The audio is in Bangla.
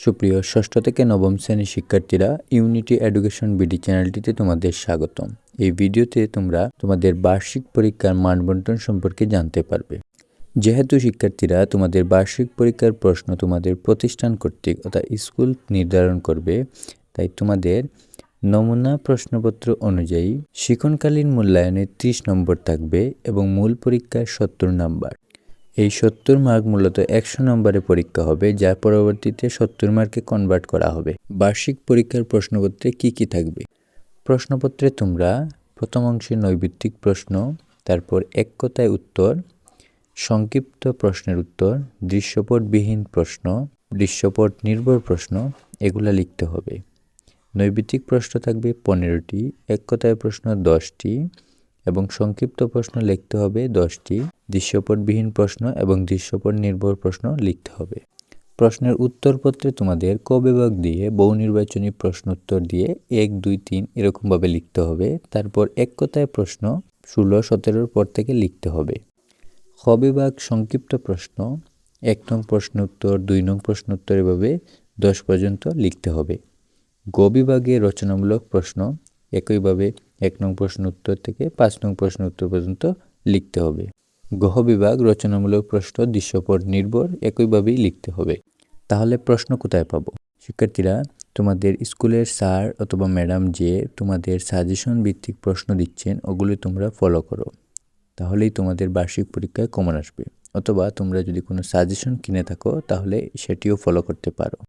সুপ্রিয় ষষ্ঠ থেকে নবম শ্রেণির শিক্ষার্থীরা ইউনিটি এডুকেশন বিডি চ্যানেলটিতে তোমাদের স্বাগতম। এই ভিডিওতে তোমরা তোমাদের বার্ষিক পরীক্ষার মানবন্টন সম্পর্কে জানতে পারবে। যেহেতু শিক্ষার্থীরা তোমাদের বার্ষিক পরীক্ষার প্রশ্ন তোমাদের প্রতিষ্ঠান কর্তৃক অর্থাৎ স্কুল নির্ধারণ করবে, তাই তোমাদের নমুনা প্রশ্নপত্র অনুযায়ী শিক্ষণকালীন মূল্যায়নে ত্রিশ নম্বর থাকবে এবং মূল পরীক্ষায় সত্তর নম্বর। এই সত্তর মার্ক মূলত একশো নম্বরে পরীক্ষা হবে, যা পরবর্তীতে সত্তর মার্কে কনভার্ট করা হবে। বার্ষিক পরীক্ষার প্রশ্নপত্রে কি কি থাকবে? প্রশ্নপত্রে তোমরা প্রথম অংশে নৈবিত্তিক প্রশ্ন, তারপর এক কথায় উত্তর, সংক্ষিপ্ত প্রশ্নের উত্তর, দৃশ্যপটবিহীন প্রশ্ন, দৃশ্যপট নির্ভর প্রশ্ন, এগুলা লিখতে হবে। নৈবিত্তিক প্রশ্ন থাকবে পনেরোটি, এক কথায় প্রশ্ন দশটি এবং সংক্ষিপ্ত প্রশ্ন লিখতে হবে দশটি, দৃশ্যপটবিহীন প্রশ্ন এবং দৃশ্যপট নির্ভর প্রশ্ন লিখতে হবে। প্রশ্নের উত্তরপত্রে তোমাদের ক বিভাগ দিয়ে বহু নির্বাচনী প্রশ্ন উত্তর দিয়ে এক, দুই, তিন এরকমভাবে লিখতে হবে। তারপর এক কথায় প্রশ্ন ষোলো, সতেরোর পর থেকে লিখতে হবে। খ বিভাগ সংক্ষিপ্ত প্রশ্ন, এক নং প্রশ্ন উত্তর দুই নং প্রশ্ন উত্তর এভাবে দশ পর্যন্ত লিখতে হবে। গ বিভাগে রচনামূলক প্রশ্ন, একইভাবে এক নং প্রশ্ন উত্তর থেকে পাঁচ নং প্রশ্ন উত্তর পর্যন্ত লিখতে হবে। গহ বিভাগ রচনামূলক প্রশ্ন, দৃশ্যপট নির্ভর, একইভাবেই লিখতে হবে। তাহলে প্রশ্ন কোথায় পাবো? শিক্ষার্থীরা, তোমাদের স্কুলের স্যার অথবা ম্যাডাম যে তোমাদের সাজেশন ভিত্তিক প্রশ্ন দিচ্ছেন, ওগুলি তোমরা ফলো করো। তাহলেই তোমাদের বার্ষিক পরীক্ষায় কমন আসবে। অথবা তোমরা যদি কোনো সাজেশন কিনে থাকো, তাহলে সেটিও ফলো করতে পারো।